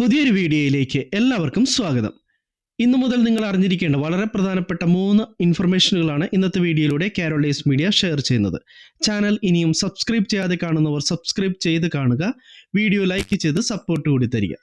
പുതിയൊരു വീഡിയോയിലേക്ക് എല്ലാവർക്കും സ്വാഗതം. ഇന്നു മുതൽ നിങ്ങൾ അറിഞ്ഞിരിക്കേണ്ട വളരെ പ്രധാനപ്പെട്ട മൂന്ന് ഇൻഫർമേഷനുകളാണ് ഇന്നത്തെ വീഡിയോയിലൂടെ കാരോളേസ് മീഡിയ ഷെയർ ചെയ്യുന്നത്. ചാനൽ ഇനിയും സബ്സ്ക്രൈബ് ചെയ്യാതെ കാണുന്നവർ സബ്സ്ക്രൈബ് ചെയ്ത് കാണുക. വീഡിയോ ലൈക്ക് ചെയ്ത് സപ്പോർട്ട് കൂടി തരിക.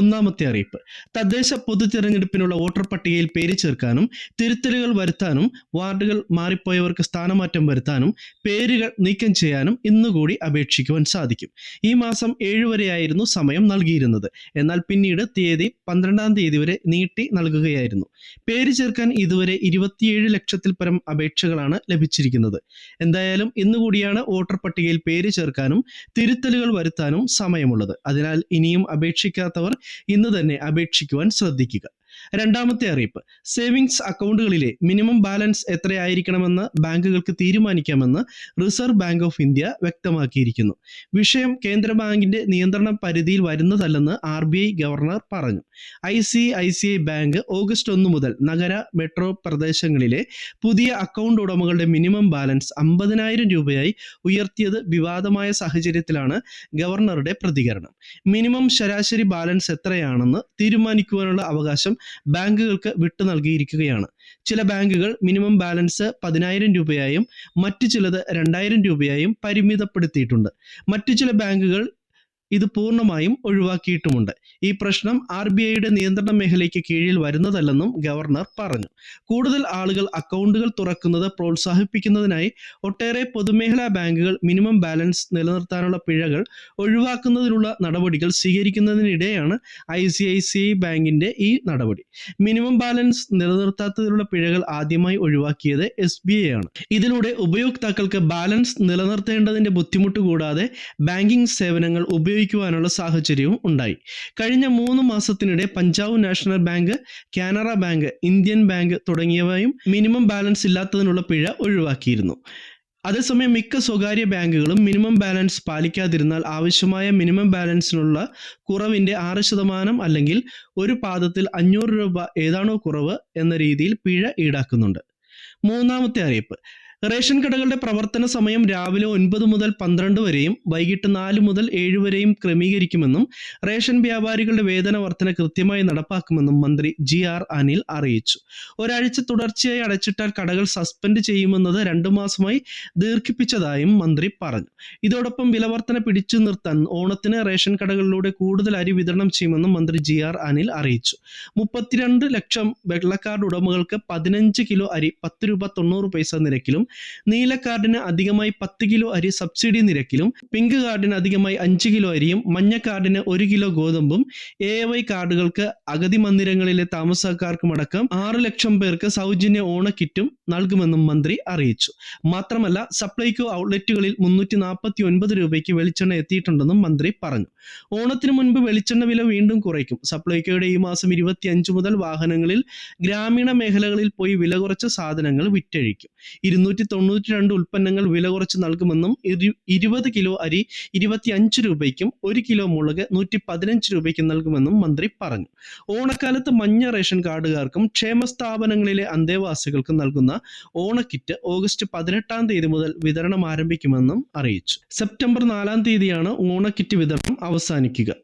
ഒന്നാമത്തെ അറിയിപ്പ്. തദ്ദേശ പൊതു തിരഞ്ഞെടുപ്പിനുള്ള വോട്ടർ പട്ടികയിൽ പേര് ചേർക്കാനും തിരുത്തലുകൾ വരുത്താനും വാർഡുകൾ മാറിപ്പോയവർക്ക് സ്ഥാനമാറ്റം വരുത്താനും പേരുകൾ നീക്കം ചെയ്യാനും ഇന്നുകൂടി അപേക്ഷിക്കുവാൻ സാധിക്കും. ഈ മാസം ഏഴ് വരെയായിരുന്നു സമയം നൽകിയിരുന്നത്. എന്നാൽ പിന്നീട് തീയതി പന്ത്രണ്ടാം തീയതി വരെ നീട്ടി നൽകുകയായിരുന്നു. പേര് ചേർക്കാൻ ഇതുവരെ ഇരുപത്തിയേഴ് ലക്ഷത്തിൽ പരം അപേക്ഷകളാണ് ലഭിച്ചിരിക്കുന്നത്. എന്തായാലും ഇന്നുകൂടിയാണ് വോട്ടർ പട്ടികയിൽ പേര് ചേർക്കാനും തിരുത്തലുകൾ വരുത്താനും സമയമുള്ളത്. അതിനാൽ ഇനിയും അപേക്ഷിക്കാത്തവർ ഇന്ന് തന്നെ അപേക്ഷിക്കുവാൻ ശ്രദ്ധിക്കുക. രണ്ടാമത്തെ അറിയിപ്പ്. സേവിങ്സ് അക്കൗണ്ടുകളിലെ മിനിമം ബാലൻസ് എത്രയായിരിക്കണമെന്ന് ബാങ്കുകൾക്ക് തീരുമാനിക്കാമെന്ന് റിസർവ് ബാങ്ക് ഓഫ് ഇന്ത്യ വ്യക്തമാക്കിയിരിക്കുന്നു. വിഷയം കേന്ദ്ര ബാങ്കിന്റെ നിയന്ത്രണ പരിധിയിൽ വരുന്നതല്ലെന്ന് ആർ ഗവർണർ പറഞ്ഞു. I C I C I bank August ഒന്ന് മുതൽ നഗര മെട്രോ പ്രദേശങ്ങളിലെ പുതിയ അക്കൗണ്ട് ഉടമകളുടെ മിനിമം ബാലൻസ് അമ്പതിനായിരം രൂപയായി ഉയർത്തിയത് വിവാദമായ സാഹചര്യത്തിലാണ് ഗവർണറുടെ പ്രതികരണം. മിനിമം ശരാശരി ബാലൻസ് എത്രയാണെന്ന് തീരുമാനിക്കുവാനുള്ള അവകാശം ബാങ്കുകൾക്ക് വിട്ടു നൽകിയിരിക്കുകയാണ്. ചില ബാങ്കുകൾ മിനിമം ബാലൻസ് പതിനായിരം രൂപയായും മറ്റു ചിലത് രണ്ടായിരം രൂപയായും പരിമിതപ്പെടുത്തിയിട്ടുണ്ട്. മറ്റു ചില ബാങ്കുകൾ ഇത് പൂർണമായും ഒഴിവാക്കിയിട്ടുമുണ്ട്. ഈ പ്രശ്നം ആർ ബി ഐയുടെ നിയന്ത്രണ മേഖലയ്ക്ക് കീഴിൽ വരുന്നതല്ലെന്നും ഗവർണർ പറഞ്ഞു. കൂടുതൽ ആളുകൾ അക്കൗണ്ടുകൾ തുറക്കുന്നത് പ്രോത്സാഹിപ്പിക്കുന്നതിനായി ഒട്ടേറെ പൊതുമേഖലാ ബാങ്കുകൾ മിനിമം ബാലൻസ് നിലനിർത്താനുള്ള പിഴകൾ ഒഴിവാക്കുന്നതിനുള്ള നടപടികൾ സ്വീകരിക്കുന്നതിനിടെയാണ് I C I C I ബാങ്കിന്റെ ഈ നടപടി. മിനിമം ബാലൻസ് നിലനിർത്താത്തതിലുള്ള പിഴകൾ ആദ്യമായി ഒഴിവാക്കിയത് എസ് ബി ഐ ആണ്. ഇതിലൂടെ ഉപയോക്താക്കൾക്ക് ബാലൻസ് നിലനിർത്തേണ്ടതിന്റെ ബുദ്ധിമുട്ട് കൂടാതെ ബാങ്കിംഗ് സേവനങ്ങൾ ഉപയോഗിക്കുവാനുള്ള സാഹചര്യവും ഉണ്ടായി. കഴിഞ്ഞ മൂന്ന് മാസത്തിനിടെ Punjab national bank Canara bank Indian bank തുടങ്ങിയവയും മിനിമം ബാലൻസ് ഇല്ലാത്തതിനുള്ള പിഴ ഒഴിവാക്കിയിരുന്നു. അതേസമയം മിക്ക സ്വകാര്യ ബാങ്കുകളും മിനിമം ബാലൻസ് പാലിക്കാതിരുന്നാൽ ആവശ്യമായ മിനിമം ബാലൻസിനുള്ള കുറവിന്റെ ആറ് ശതമാനം അല്ലെങ്കിൽ ഒരു പാദത്തിൽ അഞ്ഞൂറ് രൂപ ഏതാണോ കുറവ് എന്ന രീതിയിൽ പിഴ ഈടാക്കുന്നുണ്ട്. മൂന്നാമത്തെ അറിയിപ്പ്. റേഷൻ കടകളുടെ പ്രവർത്തന സമയം രാവിലെ ഒൻപത് മുതൽ പന്ത്രണ്ട് വരെയും വൈകിട്ട് നാല് മുതൽ ഏഴ് വരെയും ക്രമീകരിക്കുമെന്നും റേഷൻ വ്യാപാരികളുടെ വേതന വർധന കൃത്യമായി നടപ്പാക്കുമെന്നും മന്ത്രി ജി ആർ അനിൽ അറിയിച്ചു. ഒരാഴ്ച തുടർച്ചയായി അടച്ചിട്ടാൽ കടകൾ സസ്പെൻഡ് ചെയ്യുമെന്നത് രണ്ടു മാസമായി ദീർഘിപ്പിച്ചതായും മന്ത്രി പറഞ്ഞു. ഇതോടൊപ്പം വിലവർത്തന പിടിച്ചു നിർത്താൻ ഓണത്തിന് റേഷൻ കടകളിലൂടെ കൂടുതൽ അരി വിതരണം ചെയ്യുമെന്നും മന്ത്രി ജി ആർ അനിൽ അറിയിച്ചു. മുപ്പത്തിരണ്ട് ലക്ഷം വെള്ളക്കാർഡ് ഉടമകൾക്ക് പതിനഞ്ച് കിലോ അരി പത്ത് രൂപ തൊണ്ണൂറ് പൈസ നിരക്കിലും നീല കാർഡിന് അധികമായി പത്ത് കിലോ അരി സബ്സിഡി നിരക്കിലും പിങ്ക് കാർഡിന് അധികമായി അഞ്ച് കിലോ അരിയും മഞ്ഞ കാർഡിന് ഒരു കിലോ ഗോതമ്പും എ വൈ കാർഡുകൾക്ക് അഗതി മന്ദിരങ്ങളിലെ താമസക്കാർക്കുമടക്കം ആറ് ലക്ഷം പേർക്ക് സൗജന്യ ഓണക്കിറ്റും നൽകുമെന്നും മന്ത്രി അറിയിച്ചു. മാത്രമല്ല സപ്ലൈകോ ഔട്ട്ലെറ്റുകളിൽ മുന്നൂറ്റി നാൽപ്പത്തി ഒൻപത് രൂപയ്ക്ക് വെളിച്ചെണ്ണ എത്തിയിട്ടുണ്ടെന്നും മന്ത്രി പറഞ്ഞു. ഓണത്തിന് മുൻപ് വെളിച്ചെണ്ണ വില വീണ്ടും കുറയ്ക്കും. സപ്ലൈകോയുടെ ഈ മാസം ഇരുപത്തി അഞ്ച് മുതൽ വാഹനങ്ങളിൽ ഗ്രാമീണ മേഖലകളിൽ പോയി വില കുറച്ച സാധനങ്ങൾ വിറ്റഴിക്കും. ഇരുന്നൂറ്റി തൊണ്ണൂറ്റി രണ്ട് ഉൽപ്പന്നങ്ങൾ വില കുറച്ച് നൽകുമെന്നും ഇരു- ഇരുപത് കിലോ അരി ഇരുപത്തി അഞ്ച് രൂപയ്ക്കും ഒരു കിലോ മുളക് നൂറ്റി പതിനഞ്ച് രൂപയ്ക്കും നൽകുമെന്നും മന്ത്രി പറഞ്ഞു. ഓണക്കാലത്ത് മഞ്ഞ റേഷൻ കാർഡുകാർക്കും ക്ഷേമ സ്ഥാപനങ്ങളിലെ അന്തേവാസികൾക്കും നൽകുന്ന ഓണക്കിറ്റ് ഓഗസ്റ്റ് പതിനെട്ടാം തീയതി മുതൽ വിതരണം ആരംഭിക്കുമെന്നും അറിയിച്ചു. സെപ്റ്റംബർ നാലാം തീയതിയാണ് ഓണക്കിറ്റ് വിതരണം അവസാനിക്കുക.